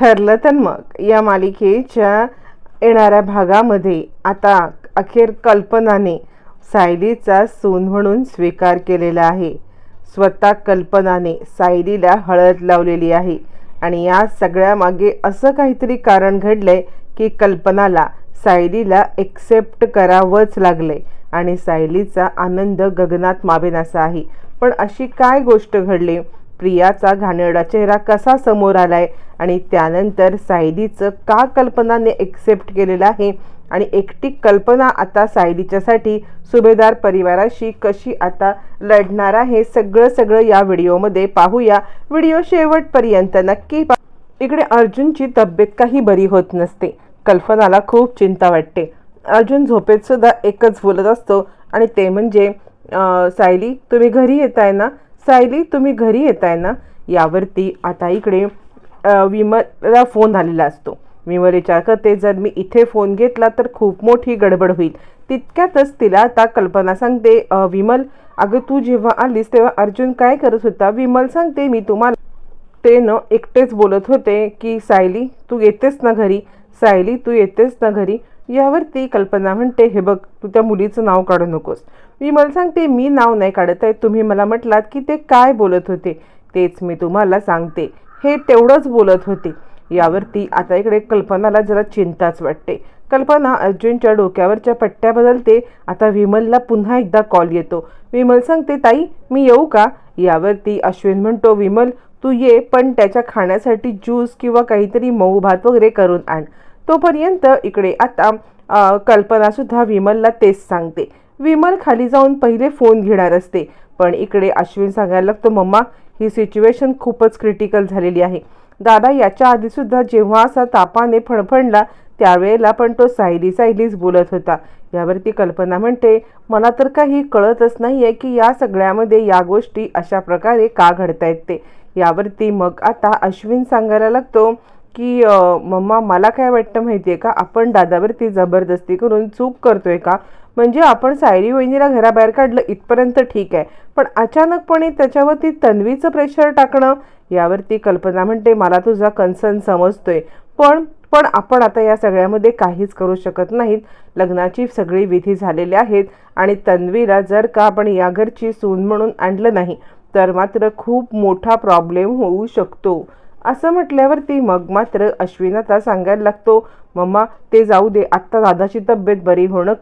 ठरलं तर मग. या मालिकेच्या येणाऱ्या भागामध्ये आता अखेर कल्पनाने सायलीचा सून म्हणून स्वीकार केलेला आहे. स्वतः कल्पनाने सायलीला हळद लावलेली आहे. आणि या सगळ्यामागे असं काहीतरी कारण घडलंय की कल्पनाला सायलीला एक्सेप्ट करावंच लागलंय. आणि सायलीचा आनंद गगनात मावेनासा आहे. पण अशी काय गोष्ट घडली? प्रियाचा घाणेरडा चेहरा कसा समोर आलाय? आणि त्यानंतर सायलीचं का कल्पनाने एक्सेप्ट केलेलं आहे? आणि एकटी कल्पना आता सायलीच्यासाठी सुभेदार परिवाराशी कशी आता लढणार आहे? सगळं सगळं या व्हिडिओमध्ये पाहूया. व्हिडिओ शेवटपर्यंत नक्की पा इकडे अर्जुनची तब्येत काही बरी होत नसते. कल्पनाला खूप चिंता वाटते. अर्जुन झोपेतसुद्धा एकच बोलत असतो. आणि ते म्हणजे सायली तुम्ही घरी येताय ना? सायली तुम्ही घरी येताय ना? यावरती आता इकडे विमलला फोन आलेला असतो. विमल विचार करते जर मी इथे फोन घेतला तर खूप मोठी गडबड होईल. तितक्यातच तिला आता कल्पना सांगते विमल अगं तू जेव्हा आलीस तेव्हा अर्जुन काय करत होता? विमल सांगते मी तुम्हाला ते न एकटेच बोलत होते की सायली तू येतेस ना घरी? सायली तू येतेस ना घरी? यावरती कल्पना म्हणते हे बघ तू त्या मुलीचं नाव काढू नकोस. विमल सांगते मी नाव नाही काढत आहे. तुम्ही मला म्हटलात की ते काय बोलत होते. तेच मी तुम्हाला सांगते. हे तेवढंच बोलत होते. यावरती आता इकडे कल्पनाला जरा चिंताच वाटते. कल्पना अर्जुनच्या डोक्यावरच्या पट्ट्या बदलते. आता विमलला पुन्हा एकदा कॉल येतो. विमल सांगते ताई मी येऊ का? यावरती अश्विन म्हणतो विमल तू ये पण त्याच्या खाण्यासाठी ज्यूस किंवा काहीतरी मऊ भात वगैरे करून आण. तोपर्यंत इकडे आता कल्पनासुद्धा विमलला तेच सांगते. विमल खाली जाऊन पहिले फोन घेणार असते पण इकडे अश्विन सांगायला लागतो मम्मा ही सिच्युएशन खूपच क्रिटिकल झालेली आहे. दादा याच्या आधीसुद्धा जेव्हा असा तापाने फणफणला त्यावेळेला पण तो सायली सायलीच बोलत होता. यावरती कल्पना म्हणते मला तर काही कळतच नाही आहे की या सगळ्यामध्ये या गोष्टी अशा प्रकारे का घडतायत ते. यावरती मग आता अश्विन सांगायला लागतो की मम्मा मला काय वाटतं माहिती आहे का? आपण दादावरती जबरदस्ती करून चूक करतोय का? म्हणजे आपण सायरी वहिनीला घराबाहेर काढलं इथपर्यंत ठीक आहे. पण अचानकपणे त्याच्यावरती तन्वीचं प्रेशर टाकणं यावरती कल्पना म्हणते मला तुझा कन्सर्न समजतोय. पण पण आपण आता या सगळ्यामध्ये काहीच करू शकत नाहीत. लग्नाची सगळी विधी झालेली आहेत आणि तन्वीला जर का आपण या घरची सून म्हणून आणलं नाही तर मात्र खूप मोठा प्रॉब्लेम होऊ शकतो. असं म्हटल्यावरती मग मात्र अश्विन आता सांगायला लागतो. मम्मा ते जाऊ दे आत्ता दादाची तब्येत बरी होणं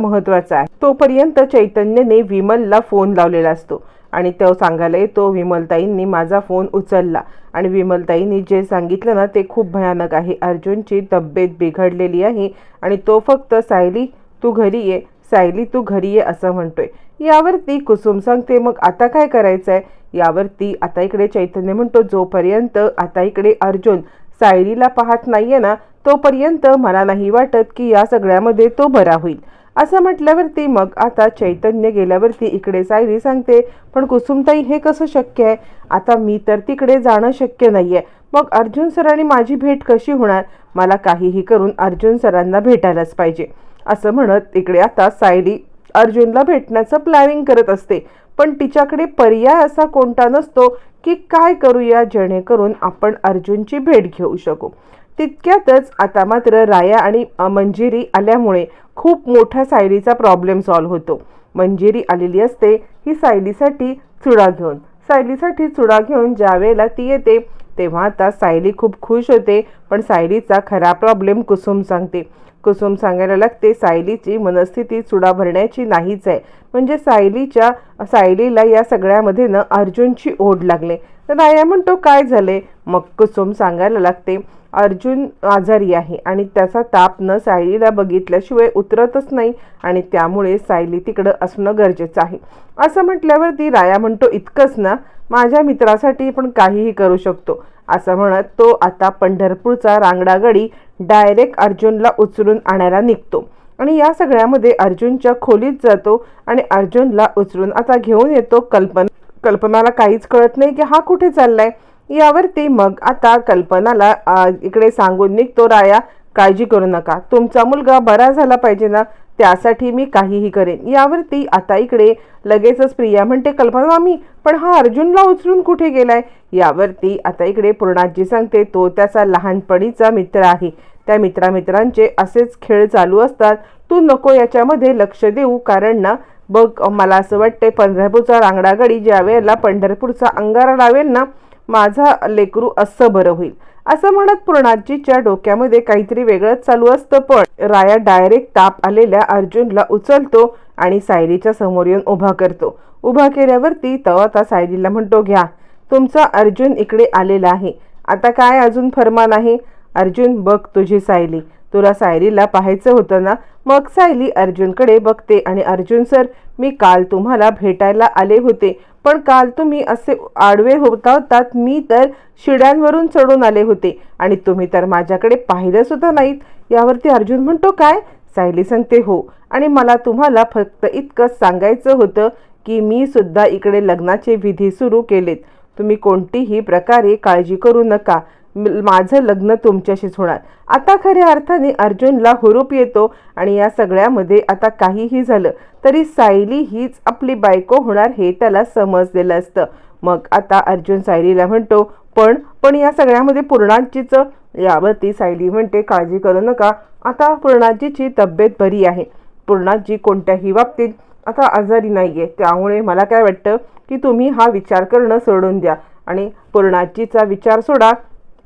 महत्वाचं आहे. तोपर्यंत चैतन्यने विमलला फोन लावलेला असतो आणि तो सांगायला येतो विमलताईंनी माझा फोन उचलला. आणि विमलताईंनी जे सांगितलं ना ते खूप भयानक आहे. अर्जुनची तब्येत बिघडलेली आहे आणि तो फक्त सायली तू घरी ये. सायली तू घरी ये असं म्हणतोय. यावरती कुसुम सांगते मग आता काय करायचं आहे यावरती आता इकडे चैतन्य म्हणतो जोपर्यंत आता इकडे अर्जुन सायलीला पाहत नाहीये ना तोपर्यंत मला नाही वाटत की या सगळ्यामध्ये तो बरा होईल. असं म्हटल्यावरती मग आता चैतन्य गेल्यावरती इकडे सायली सांगते पण कुसुमताई हे कसं शक्य आहे? आता मी तर तिकडे जाणं शक्य नाहीये. मग अर्जुन सरांनी माझी भेट कशी होणार? मला काहीही करून अर्जुन सरांना भेटायलाच पाहिजे. असं म्हणत इकडे आता सायली अर्जुनला भेटण्याचं प्लॅनिंग करत असते. पण तिच्याकडे पर्याय असा कोणता नसतो की काय करूया जेणेकरून आपण अर्जुनची भेट घेऊ शकू. तितक्यातच आता मात्र राया आणि मंजिरी आल्यामुळे खूप मोठा सायलीचा प्रॉब्लेम सॉल्व्ह होतो. मंजिरी आलेली असते ही सायलीसाठी चुडा घेऊन. सायलीसाठी चुडा घेऊन ज्या वेळेला ती येते तेव्हा आता सायली खूप खुश होते पण सायलीचा खरा प्रॉब्लेम कुसुम सांगते. कुसुम सांगायला लागते सायलीची मनस्थिती चुडा भरण्याची नाहीच आहे. म्हणजे सायलीच्या सायलीला या सगळ्यामध्ये ना अर्जुनची ओढ लागले. तर राया म्हणतो काय झाले? मग कुसुम सांगायला लागते अर्जुन आजारी आहे आणि त्याचा ताप न सायलीला बघितल्याशिवाय उतरतच नाही आणि त्यामुळे सायली तिकडं असणं गरजेचं आहे. असं म्हटल्यावर ती राया म्हणतो इतकंच ना माझ्या मित्रासाठी पण काहीही करू शकतो असं म्हणत तो आता पंढरपूरचा रांगडागडी डायरेक्ट अर्जुनला उचलून आणायला निघतो. आणि या सगळ्यामध्ये अर्जुनच्या खोलीत जातो आणि अर्जुनला उचलून आता घेऊन येतो कल्पना कल्पनाला काहीच कळत नाही की हा कुठे चाललाय. यावरती मग आता कल्पनाला इकडे सांगून निघतो राया काळजी करू नका. तुमचा मुलगा बरा झाला पाहिजे ना? त्यासाठी मी काहीही करेन. यावरती आता इकडे लगेचच प्रिया म्हणते कल्पना मामी पण हा अर्जुनला उचलून कुठे गेलाय? यावरती आता इकडे पूर्णाजी सांगते तो त्याचा लहानपणीचा मित्र आहे. त्या मित्रामित्रांचे असेच खेळ चालू असतात. तू नको याच्यामध्ये लक्ष देऊ कारण ना बघ मला असं वाटते पंढरपूरचा रांगडागडी ज्या वेळेला पंढरपूरचा अंगारा लावेल ना माझा लेकरू असं बरं होईल. असं म्हणत पूर्णाजीच्या डोक्यामध्ये काहीतरी वेगळंच चालू असतं पण राया डायरेक्ट ताप आलेल्या अर्जुनला उचलतो आणि सायरीच्या समोर येऊन उभा करतो. उभा केल्यावरती तवा आता सायरीला म्हणतो घ्या तुमचा अर्जुन इकडे आलेला आहे. आता काय अजून फरमान आहे? अर्जुन बघ तुझी सायली. तुला सायरीला पाहायचं होतं ना? मग सायली अर्जुनकडे बघते आणि अर्जुन सर मी काल तुम्हाला भेटायला आले होते. पण काल तुम्ही असे आडवे होता होतात मी तर शिड्यांवरून चढून आले होते. आणि तुम्ही तर माझ्याकडे पाहिलं सुद्धा नाहीत. यावरती अर्जुन म्हणतो काय? सायली सांगते हो. आणि मला तुम्हाला फक्त इतकंच सांगायचं होतं की मी सुद्धा इकडे लग्नाचे विधी सुरू केलेत. तुम्ही कोणतीही प्रकारे काळजी करू नका. माझं लग्न तुमच्याशीच होणार. आता खऱ्या अर्थाने अर्जुनला हुरूप येतो आणि या सगळ्यामध्ये आता काहीही झालं तरी सायली हीच आपली बायको होणार हे त्याला समजलेलं असतं. मग आता अर्जुन सायलीला म्हणतो पण पण या सगळ्यामध्ये पूर्णाजीचं यावरती सायली म्हणते काळजी करू नका. आता पूर्णाजीची तब्येत बरी आहे. पूर्णाजी कोणत्याही बाबतीत आता आजारी नाही आहे त्यामुळे मला काय वाटतं की तुम्ही हा विचार करणं सोडून द्या आणि पूर्णाजीचा विचार सोडा.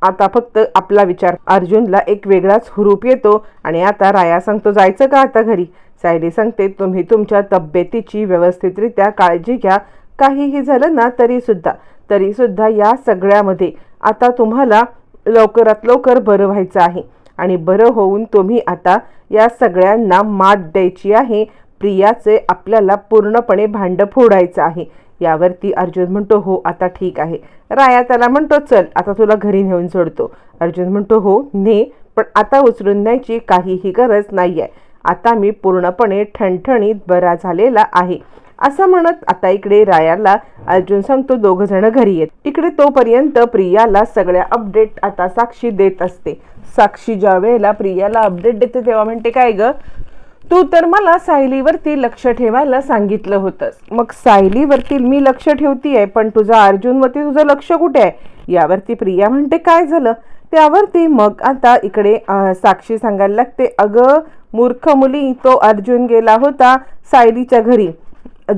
आता फक्त आपला विचार. अर्जुनला एक वेगळाच हुरूप येतो आणि आता राया सांगतो जायचं का आता घरी? सायली सांगते तुम्ही तुमच्या तब्येतीची व्यवस्थितरित्या काळजी घ्या. काहीही झालं ना तरीसुद्धा. तरीसुद्धा या सगळ्यामध्ये आता तुम्हाला लवकरात लवकर बरं व्हायचं आहे. आणि बरं होऊन तुम्ही आता या सगळ्यांना मात द्यायची आहे. प्रियाचे आपल्याला पूर्णपणे भांड फोडायचं आहे. यावरती अर्जुन म्हणतो हो आता ठीक आहे. राया त्याला म्हणतो चल आता तुला घरी नेऊन सोडतो. अर्जुन म्हणतो हो ने पण आता उचलून न्यायची काहीही गरज नाही आहे आता मी पूर्णपणे ठणठणीत बरा झालेला आहे. असं म्हणत आता इकडे रायाला अर्जुन सांगतो दोघ जण घरी येत. इकडे तोपर्यंत प्रियाला सगळ्या अपडेट आता साक्षी देत असते. साक्षी ज्या वेळेला प्रियाला अपडेट देते तेव्हा म्हणते काय ग? तू तर मला सायलीवरती लक्ष ठेवायला सांगितलं होतंस. मग सायलीवरती मी लक्ष ठेवतीये पण तुझा अर्जुनवरती तुझं लक्ष कुठे आहे? यावरती प्रिया म्हणते काय झालं? त्यावरती मग आता इकडे साक्षी सांगायला लागते अगं मूर्ख मुली तो अर्जुन गेला होता सायलीच्या घरी.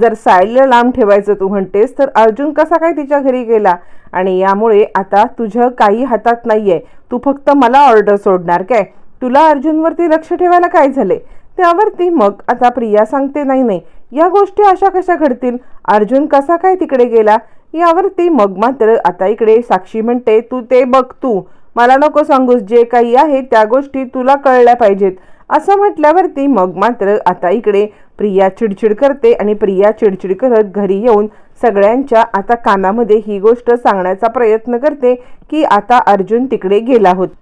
जर सायलीला लांब ठेवायचं तू म्हणतेस तर अर्जुन कसा काय तिच्या घरी गेला? आणि यामुळे आता तुझं काही हातात नाही आहे तू फक्त मला ऑर्डर सोडणार काय? तुला अर्जुनवरती लक्ष ठेवायला काय झाले त्यावरती मग आता प्रिया सांगते नाही नाही या गोष्टी अशा कशा घडतील? अर्जुन कसा काय तिकडे गेला? यावरती मग मात्र आता इकडे साक्षी म्हणते तू ते बघ तू. मला नको सांगूस जे काही आहे त्या गोष्टी तुला कळल्या पाहिजेत. असं म्हटल्यावरती मग मात्र आता इकडे प्रिया चिडचिड करते आणि प्रिया चिडचिड करत घरी येऊन सगळ्यांच्या आता कानामध्ये ही गोष्ट सांगण्याचा प्रयत्न करते की आता अर्जुन तिकडे गेला होता.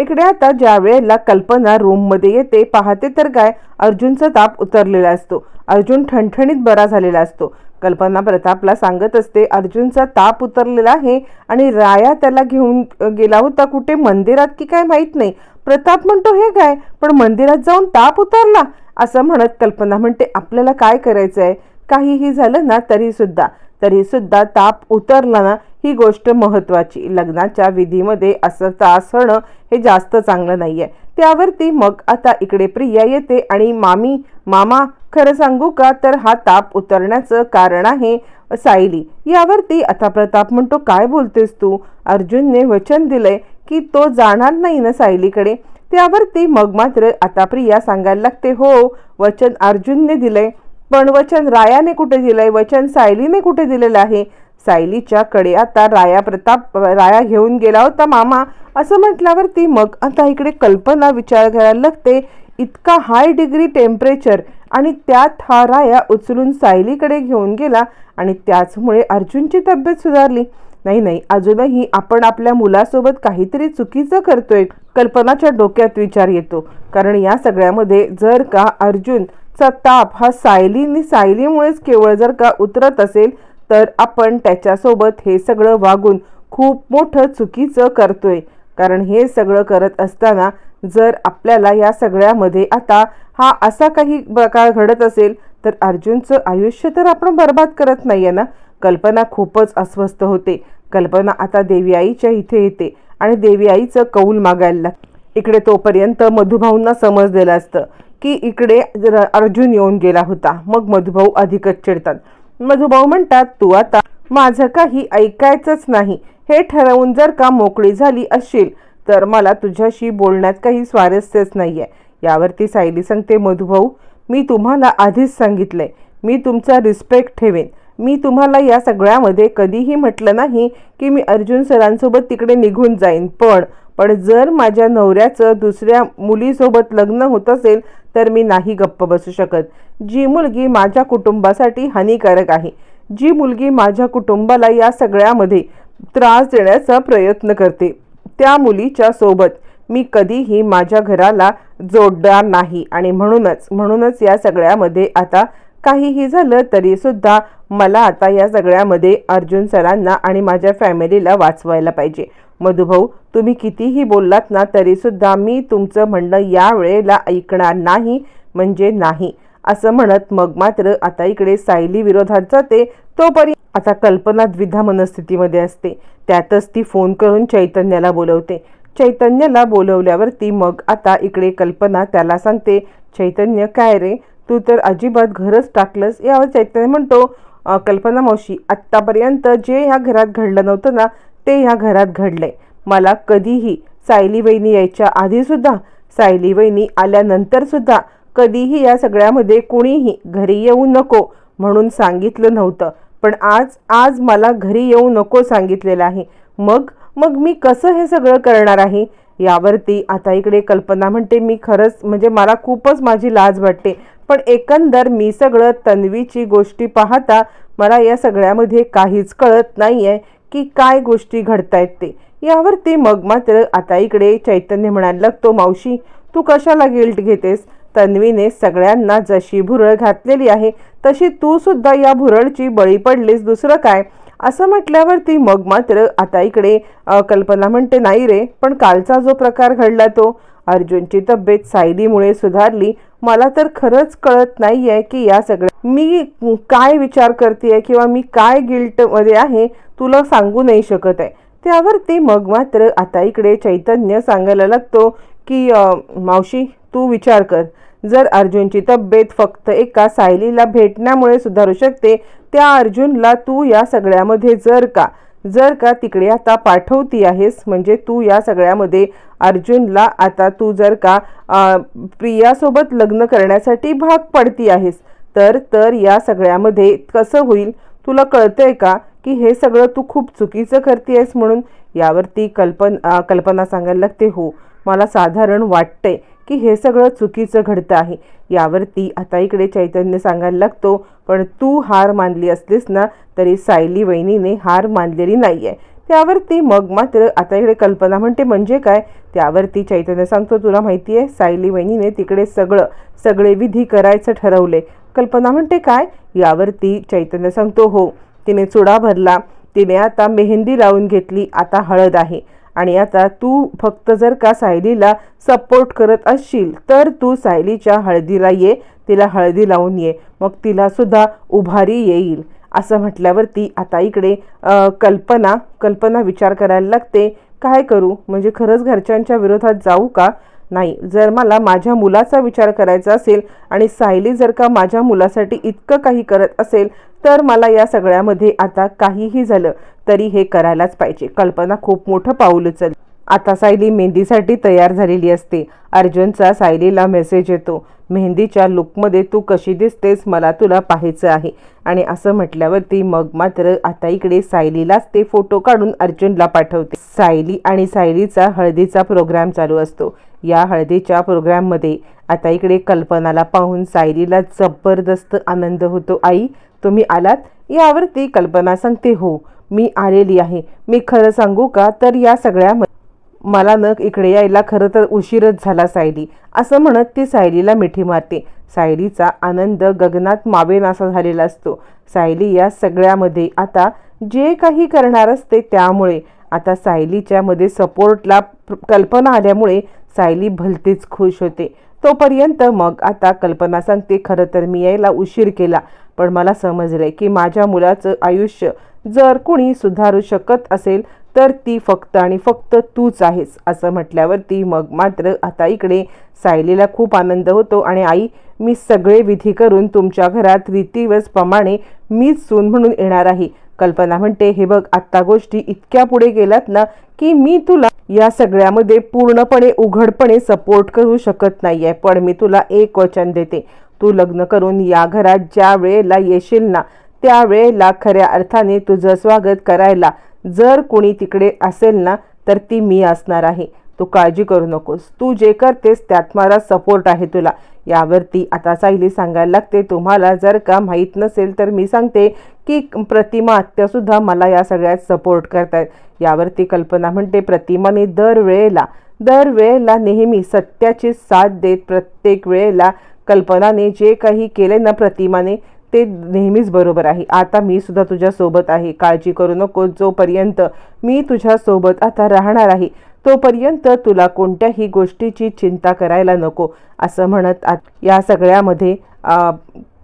इकडे आता ज्या वेळेला कल्पना रूममध्ये येते पाहते तर काय? अर्जुनचा ताप उतरलेला असतो. अर्जुन ठणठणीत बरा झालेला असतो. कल्पना प्रतापला सांगत असते अर्जुनचा ताप उतरलेला आहे आणि राया त्याला घेऊन गेला होता कुठे? मंदिरात की काय माहीत नाही. प्रताप म्हणतो हे काय? पण मंदिरात जाऊन ताप उतरला? असं म्हणत कल्पना म्हणते आपल्याला काय करायचं आहे काहीही झालं ना तरीसुद्धा. तरीसुद्धा ताप उतरला ना ही गोष्ट महत्त्वाची. लग्नाच्या विधीमध्ये असं असणं हे जास्त चांगलं नाही आहे त्यावरती मग आता इकडे प्रिया येते आणि मामी मामा खरं सांगू का? तर हा ताप उतरण्याचं कारण आहे सायली. यावरती आता प्रताप म्हणतो काय बोलतेस तू? अर्जुनने वचन दिलंय की तो जाणार नाही ना सायलीकडे? त्यावरती मग मात्र आता प्रिया सांगायला लागते हो वचन अर्जुनने दिलंय. पण वचन रायाने कुठे दिलंय? वचन सायलीने कुठे दिलेलं आहे? सायलीच्या कडे आता राया प्रताप राया घेऊन गेला होता मामा. असं म्हटल्यावरती मग आता इकडे कल्पना विचार करायला लागते. इतका हाय डिग्री टेम्परेचर आणि त्यात हा राया उचलून सायलीकडे घेऊन गेला आणि त्याचमुळे अर्जुनची तब्येत सुधारली. नाही नाही अजूनही आपण आपल्या मुलासोबत काहीतरी चुकीचं करतोय कल्पनाच्या डोक्यात विचार येतो. कारण या सगळ्यामध्ये जर का अर्जुनचा ताप हा सायलीनी सायलीमुळेच केवळ जर का उतरत असेल तर आपण त्याच्यासोबत हे सगळं वागून खूप मोठं चुकीचं करतोय. कारण हे सगळं करत असताना जर आपल्याला या सगळ्यामध्ये आता हा असा काही प्रकार घडत असेल तर अर्जुनचं आयुष्य तर आपण बर्बाद करत नाही आहे ना? कल्पना खूपच अस्वस्थ होते. कल्पना आता देवी आईच्या इथे येते आणि देवी आईचं कौल मागायला लागते. इकडे तोपर्यंत मधुभाऊंना समजलेलं असतं की इकडे जर अर्जुन येऊन गेला होता मग मधुभाऊ अधिकच चिडतात. मधुभाऊ म्हणतात तू आता माझं काही ऐकायचंच नाही. हे ठरवून जर का मोकळी झाली असेल तर मला तुझ्याशी बोलण्यात काही स्वारस्यच नाही आहे यावरती सायली सांगते मधुभाऊ मी तुम्हाला आधीच सांगितलंय. मी तुमचा रिस्पेक्ट ठेवेन. मी तुम्हाला या सगळ्यामध्ये कधीही म्हटलं नाही की मी अर्जुन सरांसोबत तिकडे निघून जाईन. पण पण जर माझ्या नवऱ्याचं दुसऱ्या मुलीसोबत लग्न होत असेल तर मी नाही गप्प बसू शकत. जी मुलगी माझ्या कुटुंबासाठी हानिकारक आहे. जी मुलगी माझ्या कुटुंबाला या सगळ्यामध्ये त्रास देण्याचा प्रयत्न करते त्या मुलीच्या सोबत मी कधीही माझ्या घराला जोडणार नाही. आणि म्हणूनच म्हणूनच या सगळ्यामध्ये आता काहीही झालं तरीसुद्धा मला आता या सगळ्यामध्ये अर्जुन सरांना आणि माझ्या फॅमिलीला वाचवायला पाहिजे. मधुभाऊ तुम्ही कितीही बोललात ना तरीसुद्धा मी तुमचं म्हणणं या वेळेला ऐकणार नाही म्हणजे नाही. असं म्हणत मग मात्र आता इकडे सायली विरोधात जाते तोपर्यंत आता कल्पना द्विधा मनस्थितीमध्ये असते. त्यातच ती फोन करून चैतन्याला बोलवते. चैतन्याला बोलवल्यावरती मग आता इकडे कल्पना त्याला सांगते चैतन्य काय रे? तू तर अजिबात घरच टाकलंस. यावर चैतन्य म्हणतो कल्पना मावशी आत्तापर्यंत जे ह्या घरात घडलं नव्हतं ना ते ह्या घरात घडले. मला कधीही सायली वहिनी यायच्या आधीसुद्धा सायली वहिनी आल्यानंतरसुद्धा कधीही या सगळ्यामध्ये कुणीही घरी येऊ नको म्हणून सांगितलं नव्हतं. पण आज आज मला घरी येऊ नको सांगितलेलं आहे. मग मग मी कसं हे सगळं करणार आहे? यावरती आता इकडे कल्पना म्हणते मी खरंच म्हणजे मला खूपच माझी लाज वाटते. पण एकंदर मी सगळं तन्वीची गोष्टी पाहता मला या सगळ्यामध्ये काहीच कळत नाही आहे की काय गोष्टी घडतायत ते. यावरती मग मात्र आता इकडे चैतन्य म्हणायला लागतो मावशी तू कशाला गिल्ट घेतेस? तन्वीने सगळ्यांना जशी भुरळ घातलेली आहे तशी तू सुद्धा या भुरळची बळी पडलीस दुसरं काय? असं म्हटल्यावर ती मग मात्र आता इकडे कल्पना म्हणते नाही रे पण कालचा जो प्रकार घडला तो अर्जुनची तब्येत सायलीमुळे सुधारली. मला तर खरंच कळत नाही आहे की या सगळ्या मी काय विचार करते किंवा मी काय गिल्टमध्ये आहे तुला सांगू नाही शकत आहे. त्यावर ते मग मात्र आता इकडे चैतन्य सांगायला लागतो की मावशी तू विचार कर. जर अर्जुनची तब्येत फक्त एका सायलीला भेटण्यामुळे सुधारू शकते त्या अर्जुनला तू या सगळ्यामध्ये जर का जर का तिकडे आता पाठवती आहेस म्हणजे तू या सगळ्यामध्ये अर्जुनला आता तू जर का प्रियासोबत लग्न करण्यासाठी भाग पडती आहेस तर तर या सगळ्यामध्ये कसं होईल? तुला कळतंय का की हे सगळं तू खूप चुकीचं करते आहेस म्हणून? यावरती कल्पन कल्पना सांगायला लागते हो मला साधारण वाटतंय की हे सगळं चुकीचं घडतं आहे. यावरती आता इकडे चैतन्य सांगायला लागतो पण तू हार मानली असलीस ना तरी सायली वहिनीने हार मानलेली नाही आहे त्यावरती मग मात्र आता इकडे कल्पना म्हणते म्हणजे काय? त्यावरती चैतन्य सांगतो तुला माहिती आहे सायली वहिनीने तिकडे सगळं सगळे विधी करायचं ठरवले. कल्पना म्हणते काय? यावरती चैतन्य सांगतो हो तिने चुडा भरला. तिने आता मेहंदी लावून घेतली. आता हळद आहे. आणि आता तू फक्त जर का सायलीला सपोर्ट करत असशील तर तू सायलीच्या हळदीला ये तिला हळदी लावून ये मग तिला सुद्धा उभारी येईल. असं म्हटल्यावरती आता इकडे कल्पना कल्पना विचार करायला लागते. काय करू? म्हणजे खरंच घरच्यांच्या विरोधात जाऊ का? नाही. जर मला माझ्या मुलाचा विचार करायचा असेल आणि सायली जर का माझ्या मुलासाठी इतकं काही करत असेल तर मला या सगळ्यामध्ये आता काहीही झालं. तरी हे करायलाच पाहिजे. कल्पना खूप मोठं पाऊल उचल. आता सायली मेहंदीसाठी तयार झालेली असते. अर्जुनचा सायलीला मेसेज येतो. मेहंदीच्या लुकमध्ये तू कशी दिसतेस मला तुला पाहायचं आहे. आणि असं म्हटल्यावरती मग मात्र आता इकडे सायलीलाच ते फोटो काढून अर्जुनला पाठवते. सायली आणि सायलीचा हळदीचा प्रोग्राम चालू असतो. या हळदीच्या प्रोग्राममध्ये आता इकडे कल्पनाला पाहून सायलीला जबरदस्त आनंद होतो. आई तुम्ही आलात? यावरती कल्पना सांगते हो. मी आलेली आहे. मी खरं सांगू का? तर या सगळ्या मला न इकडे यायला खरं तर उशीरच झाला सायली. असं म्हणत ती सायलीला मिठी मारते. सायलीचा आनंद गगनात मावेनासा झालेला असतो. सायली या सगळ्यामध्ये आता जे काही करणार असते त्यामुळे. आता सायलीच्या मध्ये सपोर्टला कल्पना आल्यामुळे सायली भलतीच खुश होते. तोपर्यंत मग आता कल्पना सांगते खरं तर मी यायला उशीर केला पण मला समजलंय की माझ्या मुलाचं आयुष्य जर कुणी सुधारू शकत असेल तर ती फक्त आणि फक्त तूच आहेस असं म्हटल्यावरती मग मात्र आता इकडे सायलीला खूप आनंद होतो आणि आई मी सगळे विधी करून तुमच्या घरात रीतिवसप्रमाणे मीच सून म्हणून येणार आहे. कल्पना म्हणते हे बघ आत्ता गोष्टी इतक्या पुढे गेलात ना की मी तुला या सगळ्यामध्ये पूर्णपणे उघडपणे सपोर्ट करू शकत नाहीये पण मी तुला एक वचन देते. तू लग्न करून या घरात ज्या वेळेला येशील ना त्या वेळेला खऱ्या अर्थाने तुझं स्वागत करायला जर कोणी तिकडे असेल ना तर ती मी असणार आहे. तू काळजी करू नकोस. तू जे करतेस त्यात मला सपोर्ट आहे तुला. यावरती आता सायली सांगायला लागते तुम्हाला जर का माहीत नसेल तर मी सांगते की प्रतिमा आत्यासुद्धा मला या सगळ्यात सपोर्ट करतायत. यावरती कल्पना म्हणते प्रतिमाने दरवेळेला दरवेळेला नेहमी सत्याची साथ देत प्रत्येक वेळेला कल्पनाने जे काही केले ना प्रतिमाने ते नेहमीच बरोबर आहे. आता मी सुद्धा तुझ्यासोबत आहे. काळजी करू नको. जोपर्यंत मी तुझ्यासोबत आता राहणार आहे तोपर्यंत तुला कोणत्याही गोष्टीची चिंता करायला नको असं म्हणत आत- या सगळ्यामध्ये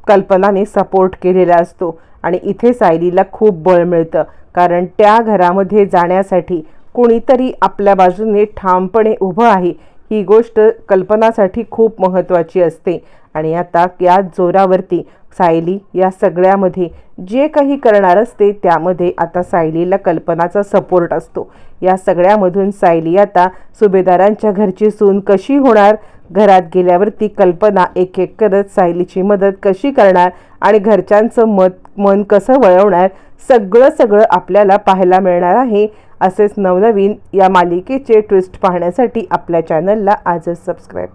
कल्पनाने सपोर्ट केलेला असतो. आणि इथे सायलीला खूप बळ मिळतं. कारण त्या घरामध्ये जाण्यासाठी कोणीतरी आपल्या बाजूने ठामपणे उभं आहे. ही गोष्ट कल्पनासाठी खूप महत्त्वाची असते. आणि आता या जोरावरती सायली या सगळ्यामध्ये जे काही करणार असते त्यामध्ये आता सायलीला कल्पनाचा सपोर्ट असतो. या सगळ्यामधून सायली आता सुभेदारांच्या घरची सून कशी होणार? घरात गेल्यावरती कल्पना एक एक करत सायलीची मदत कशी करणार? आणि घरच्यांचं मत मन कसं वळवणार? सगळं सगळं आपल्याला पाहायला मिळणार आहे. असेच नवनवीन या मालिकेचे ट्विस्ट पाहण्यासाठी आपल्या चॅनलला आजच सबस्क्राईब